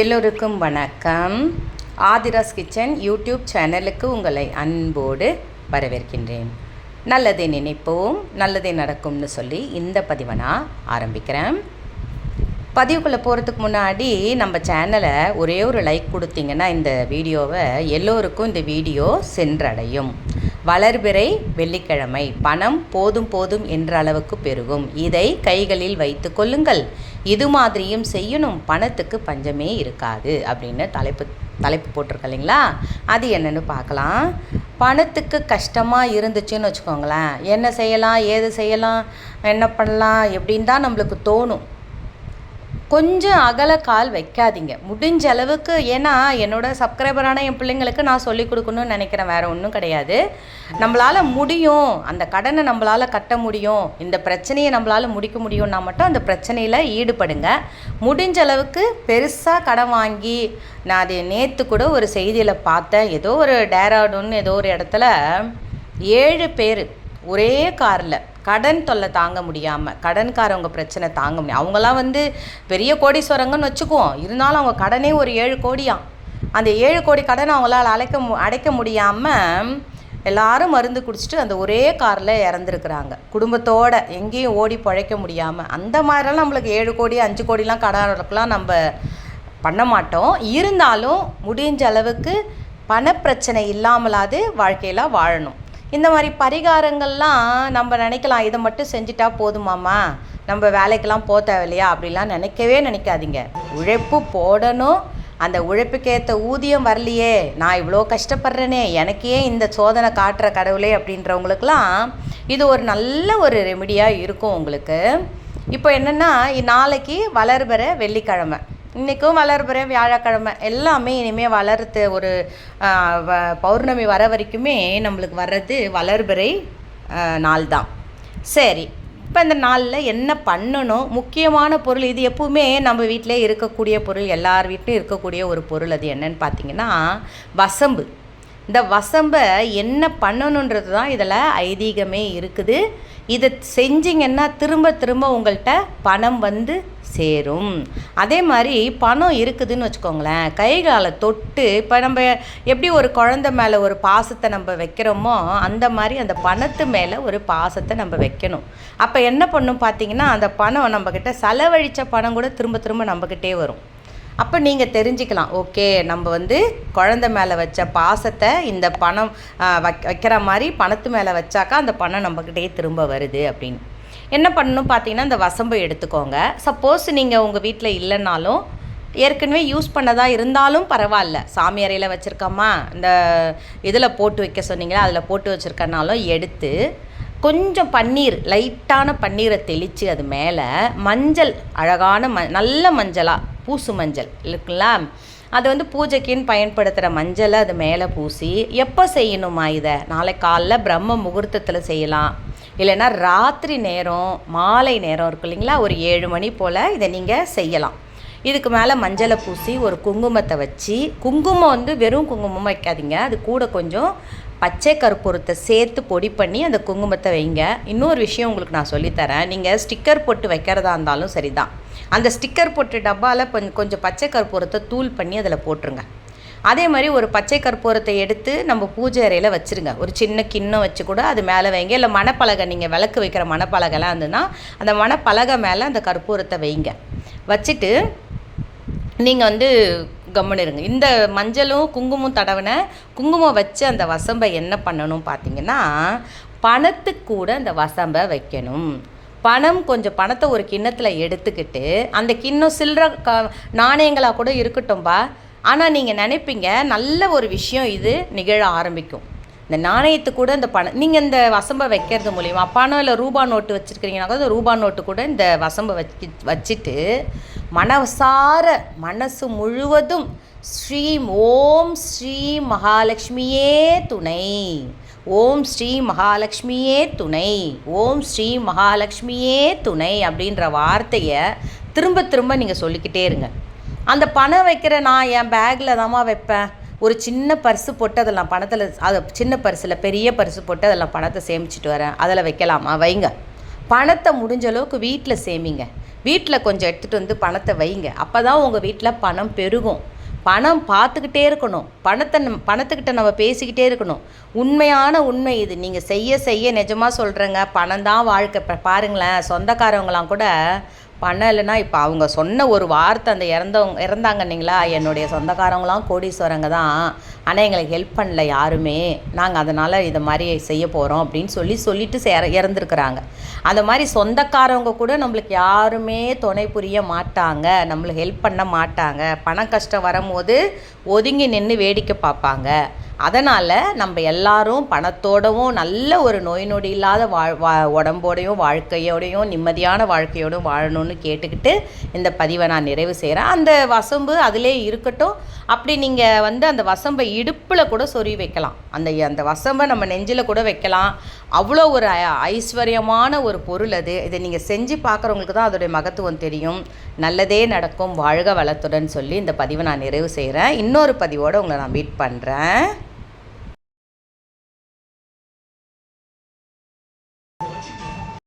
எல்லோருக்கும் வணக்கம். Aadhira's kitchen YouTube சேனலுக்கு உங்களை அன்போடு வரவேற்கின்றேன். நல்லதை நினைப்போம் நல்லதே நடக்கும்னு சொல்லி இந்த பதிவை நான் ஆரம்பிக்கிறேன். பதிவுக்குள்ளே போகிறதுக்கு முன்னாடி நம்ம சேனலை ஒரே ஒரு லைக் கொடுத்தீங்கன்னா இந்த வீடியோவை எல்லோருக்கும் இந்த வீடியோ சென்றடையும். வளர்பிறை வெள்ளிக்கிழமை. பணம் போதும் போதும் என்ற அளவுக்கு பெருகும். இதை கைகளில் வைத்து கொள்ளுங்கள். இது மாதிரியும் செய்யணும். பணத்துக்கு பஞ்சமே இருக்காது. அப்படின்னு தலைப்பு தலைப்பு போட்டிருக்க இல்லைங்களா? அது என்னென்னு பார்க்கலாம். பணத்துக்கு கஷ்டமாக இருந்துச்சுன்னு வச்சுக்கோங்களேன். என்ன செய்யலாம்? ஏது செய்யலாம்? என்ன பண்ணலாம்? எப்படின்னு தான் நம்மளுக்கு தோணும். கொஞ்சம் அகல கால் வைக்காதீங்க. முடிஞ்ச அளவுக்கு ஏன்னா என்னோட சப்ஸ்கிரைபரான என் பிள்ளைங்களுக்கு நான் சொல்லி கொடுக்கணும்னு நினைக்கிறேன். வேறு ஒன்றும் கிடையாது. நம்மளால் முடியும். அந்த கடனை நம்மளால் கட்ட முடியும். இந்த பிரச்சனையை நம்மளால் முடிக்க முடியும்னா மட்டும் அந்த பிரச்சனையில் ஈடுபடுங்க. முடிஞ்ச அளவுக்கு பெருசாக கடன் வாங்கி நான் அது நேற்று கூட ஒரு செய்தியில் பார்த்தேன். ஏதோ ஒரு டேராடுன்னு ஏதோ ஒரு இடத்துல ஏழு பேர் ஒரே காரில் கடன் தொல்லை தாங்க முடியாமல் கடன்காரவங்க பிரச்சனை தாங்க முடியும் அவங்களாம் வந்து பெரிய கோடீஸ்வரங்கன்னு வச்சுக்குவோம். இருந்தாலும் அவங்க கடனே ஒரு ஏழு கோடியாம் அந்த ஏழு கோடி கடனை அவங்களால அழைக்க மு அடைக்க முடியாமல் எல்லாரும் மருந்து குடிச்சிட்டு அந்த ஒரே காரில் இறந்துருக்குறாங்க. குடும்பத்தோடு எங்கேயும் ஓடி பழைக்க முடியாமல் அந்த மாதிரிலாம் நம்மளுக்கு ஏழு கோடி அஞ்சு கோடிலாம் கடன் நம்ம பண்ண மாட்டோம். இருந்தாலும் முடிஞ்ச அளவுக்கு பணப்பிரச்சனை இல்லாமலாது வாழ்க்கையில் வாழணும். இந்த மாதிரி பரிகாரங்கள்லாம் நம்ம நினைக்கலாம். இதை மட்டும் செஞ்சுட்டா போதுமாம்மா. நம்ம வேலைக்கெல்லாம் போக தேவையில்லையா? அப்படிலாம் நினைக்கவே நினைக்காதீங்க. உழைப்பு போடணும். அந்த உழைப்புக்கேற்ற ஊதியம் வரலையே. நான் இவ்வளோ கஷ்டப்படுறேனே. எனக்கு ஏன் இந்த சோதனை காட்டுற கடவுளே அப்படின்றவங்களுக்கெல்லாம் இது ஒரு நல்ல ஒரு ரெமிடியாக இருக்கும் உங்களுக்கு. இப்போ என்னென்னா நாளைக்கு வளர்பெற வெள்ளிக்கிழமை. இன்றைக்கும் வளர்புறேன் வியாழக்கிழமை எல்லாமே இனிமேல் வளர்த்து ஒரு பௌர்ணமி வர வரைக்குமே நம்மளுக்கு வர்றது வளர்பிறை நாள் தான் சரி இப்போ இந்த நாளில் என்ன பண்ணணும்? முக்கியமான பொருள் இது எப்பவுமே நம்ம வீட்டிலே இருக்கக்கூடிய பொருள் எல்லார் வீட்லையும் இருக்கக்கூடிய ஒரு பொருள் அது என்னன்னு பார்த்தீங்கன்னா வசம்பு. இந்த வசம்பை என்ன பண்ணணுன்றது தான் இதில் ஐதீகமே இருக்குது. இதை செஞ்சிங்கன்னா திரும்ப திரும்ப உங்கள்கிட்ட பணம் வந்து சேரும். அதே மாதிரி பணம் இருக்குதுன்னு வச்சுக்கோங்களேன். கை காலை தொட்டு இப்போ நம்ம எப்படி ஒரு குழந்த மேலே ஒரு பாசத்தை நம்ம வைக்கிறோமோ அந்த மாதிரி அந்த பணத்து மேலே ஒரு பாசத்தை நம்ம வைக்கணும். அப்போ என்ன பண்ணும் பார்த்தீங்கன்னா அந்த பணம் நம்மக்கிட்ட செலவழித்த பணம் கூட திரும்ப திரும்ப நம்மக்கிட்டே வரும். அப்போ நீங்கள் தெரிஞ்சுக்கலாம். ஓகே நம்ம வந்து குழந்த மேலே வச்ச பாசத்தை இந்த பணம் வைக் வைக்கிற மாதிரி பணத்து மேலே வச்சாக்கா அந்த பணம் நம்மக்கிட்டே திரும்ப வருது அப்படின்னு. என்ன பண்ணணும் பார்த்தீங்கன்னா இந்த வசம்பு எடுத்துக்கோங்க. சப்போஸ் நீங்கள் உங்கள் வீட்டில் இல்லைனாலும் ஏற்கனவே யூஸ் பண்ணதாக இருந்தாலும் பரவாயில்ல. சாமி அறையில் வச்சுருக்கோமா? இந்த இதில் போட்டு வைக்க சொன்னீங்களா? அதில் போட்டு வச்சுருக்கனாலும் எடுத்து கொஞ்சம் பன்னீர் லைட்டான பன்னீரை தெளித்து அது மேலே மஞ்சள் அழகான ம நல்ல மஞ்சளாக பூசு மஞ்சள் இருக்குங்களா? அது வந்து பூஜைக்குன்னு பயன்படுத்துகிற மஞ்சளை அது மேலே பூசி எப்போ செய்யணுமா இதை? நாளை காலைல பிரம்ம முகூர்த்தத்தில் செய்யலாம். இல்லைன்னா ராத்திரி நேரம் மாலை நேரம் இருக்கு இல்லைங்களா? ஒரு ஏழு மணி போல் இதை நீங்கள் செய்யலாம். இதுக்கு மேலே மஞ்சளை பூசி ஒரு குங்குமத்தை வச்சு குங்குமம் வந்து வெறும் குங்குமம் வைக்காதீங்க. அது கூட கொஞ்சம் பச்சை கற்பூரத்தை சேர்த்து பொடி பண்ணி அந்த குங்குமத்தை வைங்க. இன்னொரு விஷயம் உங்களுக்கு நான் சொல்லித்தரேன். நீங்கள் ஸ்டிக்கர் போட்டு வைக்கிறதா இருந்தாலும் சரி தான் அந்த ஸ்டிக்கர் போட்டு டப்பாவில் கொஞ்சம் கொஞ்சம் பச்சை கற்பூரத்தை தூள் பண்ணி அதில் போட்டுருங்க. அதே மாதிரி ஒரு பச்சை கற்பூரத்தை எடுத்து நம்ம பூஜை அறையில் வச்சுருங்க. ஒரு சின்ன கிண்ணம் வச்சு கூட அது மேலே வைங்க. இல்லை மணப்பலகை நீங்கள் விளக்கு வைக்கிற மணப்பலகைலாம் இருந்ததுன்னா அந்த மணப்பலகை மேலே அந்த கற்பூரத்தை வைங்க. வச்சுட்டு நீங்கள் வந்து கம்முன்னு இருங்க. இந்த மஞ்சளும் குங்குமம் தடவின குங்குமம் வச்சு அந்த வசம்பை என்ன பண்ணணும் பார்த்தீங்கன்னா பணத்துக்கு கூட அந்த வசம்பை வைக்கணும். பணம் கொஞ்சம் பணத்தை ஒரு கிண்ணத்தில் எடுத்துக்கிட்டு அந்த கிண்ணம் சில்லற க நாணயங்களாக கூட இருக்கட்டும்பா. ஆனால் நீங்கள் நினைப்பீங்க நல்ல ஒரு விஷயம் இது நிகழ ஆரம்பிக்கும். இந்த நாணயத்து கூட இந்த பணம் நீங்கள் இந்த வசம்பை வைக்கிறது மூலிமா பணம் இல்லை ரூபா நோட்டு வச்சுருக்கிறீங்கன்னா கூட ரூபா நோட்டு கூட இந்த வசம்பை வச்சு வச்சுட்டு மனசார மனசு முழுவதும் ஸ்ரீம் ஓம் ஸ்ரீ மகாலட்சுமியே துணை. ஓம் ஸ்ரீ மகாலட்சுமியே துணை. ஓம் ஸ்ரீ மகாலட்சுமியே துணை அப்படின்ற வார்த்தையை திரும்ப திரும்ப நீங்கள் சொல்லிக்கிட்டே இருங்க. அந்த பணம் வைக்கிற நான் என் பேக்கில் தாம்மா வைப்பேன். ஒரு சின்ன பர்ஸு போட்டு அதில் நான் பணத்தில் அதை சின்ன பர்ஸில் பெரிய பர்ஸு போட்டு அதில் பணத்தை சேமிச்சிட்டு வரேன். அதில் வைக்கலாமா? வைங்க. பணத்தை முடிஞ்ச அளவுக்கு வீட்டில் சேமிங்க. வீட்டில் கொஞ்சம் எடுத்துகிட்டு வந்து பணத்தை வைங்க. அப்போ தான் உங்கள் வீட்டில் பணம் பெருகும். பணம் பார்த்துக்கிட்டே இருக்கணும். பணத்தை நம் பணத்துக்கிட்ட நம்ம பேசிக்கிட்டே இருக்கணும். உண்மையான உண்மை இது. நீங்கள் செய்ய செய்ய நிஜமாக சொல்கிறேங்க பணம் தான் வாழ்க்கை. இப்போ பாருங்களேன் சொந்தக்காரவங்களாம் கூட பண்ணலைன்னா இப்போ அவங்க சொன்ன ஒரு வார்த்தை அந்த இறந்தவங்க இறந்தாங்க இல்லைங்களா? என்னுடைய சொந்தக்காரங்களாம் கோடீஸ்வரங்க தான். ஆனால் எங்களுக்கு ஹெல்ப் பண்ணல யாருமே. நாங்கள் அதனால் இதை மாதிரி செய்ய போகிறோம் அப்படின்னு சொல்லி சொல்லிட்டு சேர இறந்துருக்குறாங்க. அந்த மாதிரி சொந்தக்காரவங்க கூட நம்மளுக்கு யாருமே துணை புரிய மாட்டாங்க. நம்மளுக்கு ஹெல்ப் பண்ண மாட்டாங்க. பண கஷ்டம் வரும்போது ஒதுங்கி நின்று வேடிக்கை பார்ப்பாங்க. அதனால் நம்ம எல்லாரும் பணத்தோடவும் நல்ல ஒரு நோய் நொடி இல்லாத வாழ் வா உடம்போடையும் வாழ்க்கையோடையும் நிம்மதியான வாழ்க்கையோடும் வாழணும்னு கேட்டுக்கிட்டு இந்த பதிவை நான் நிறைவு செய்கிறேன் அந்த வசம்பு அதிலே இருக்கட்டும். அப்படி நீங்கள் வந்து அந்த வசம்பை இடுப்பில் கூட சொறி வைக்கலாம். அந்த அந்த வசம்பை நம்ம நெஞ்சில் கூட வைக்கலாம். அவ்வளோ ஒரு ஐ- ஐஸ்வர்யமான ஒரு பொருள் அது. இதை நீங்கள் செஞ்சு பார்க்குறவங்களுக்கு தான் அதோடைய மகத்துவம் தெரியும். நல்லதே நடக்கும். வாழ்க வளத்துடன் சொல்லி இந்த பதிவை நான் நிறைவு செய்கிறேன் இன்னொரு பதிவோடு உங்களை நான் மீட் பண்ணுறேன்